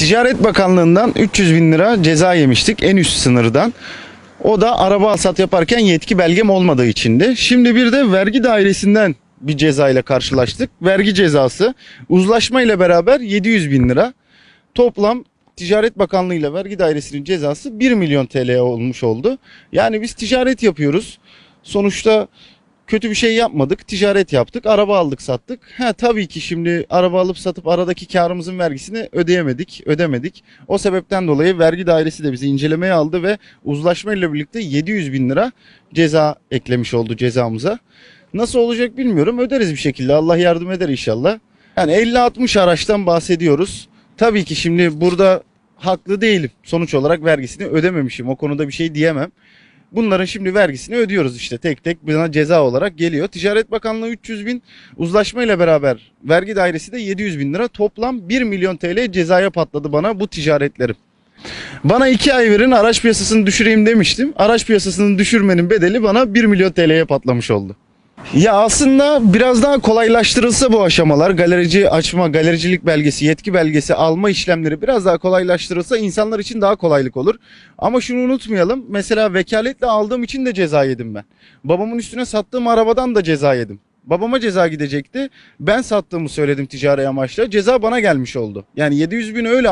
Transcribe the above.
Ticaret Bakanlığı'ndan 300 bin lira ceza yemiştik en üst sınırdan. O da araba alsat yaparken yetki belgem olmadığı içindi. Şimdi bir de vergi dairesinden bir ceza ile karşılaştık. Vergi cezası uzlaşma ile beraber 700 bin lira. Toplam Ticaret Bakanlığı ile Vergi Dairesi'nin cezası 1 milyon TL olmuş oldu. Yani biz ticaret yapıyoruz. Sonuçta kötü bir şey yapmadık. Ticaret yaptık. Araba aldık sattık. Ha tabii ki şimdi araba alıp satıp aradaki karımızın vergisini ödeyemedik. Ödemedik. O sebepten dolayı vergi dairesi de bizi incelemeye aldı ve uzlaşma ile birlikte 700 bin lira ceza eklemiş oldu cezamıza. Nasıl olacak bilmiyorum. Öderiz bir şekilde. Allah yardım eder inşallah. Yani 50-60 araçtan bahsediyoruz. Tabii ki şimdi burada haklı değilim. Sonuç olarak vergisini ödememişim. O konuda bir şey diyemem. Bunların şimdi vergisini ödüyoruz işte tek tek buna ceza olarak geliyor. Ticaret Bakanlığı 300 bin uzlaşma ile beraber vergi dairesi de 700 bin lira toplam 1 milyon TL cezaya patladı bana bu ticaretlerim. Bana 2 ay verin araç piyasasını düşüreyim demiştim. Araç piyasasını düşürmenin bedeli bana 1 milyon TL'ye patlamış oldu. Ya aslında biraz daha kolaylaştırılsa bu aşamalar, galerici açma, galericilik belgesi, yetki belgesi alma işlemleri biraz daha kolaylaştırılsa insanlar için daha kolaylık olur. Ama şunu unutmayalım. Mesela vekaletle aldığım için de ceza yedim ben. Babamın üstüne sattığım arabadan da ceza yedim. Babama ceza gidecekti. Ben sattığımı söyledim ticari amaçla. Ceza bana gelmiş oldu. Yani 700 bin öyle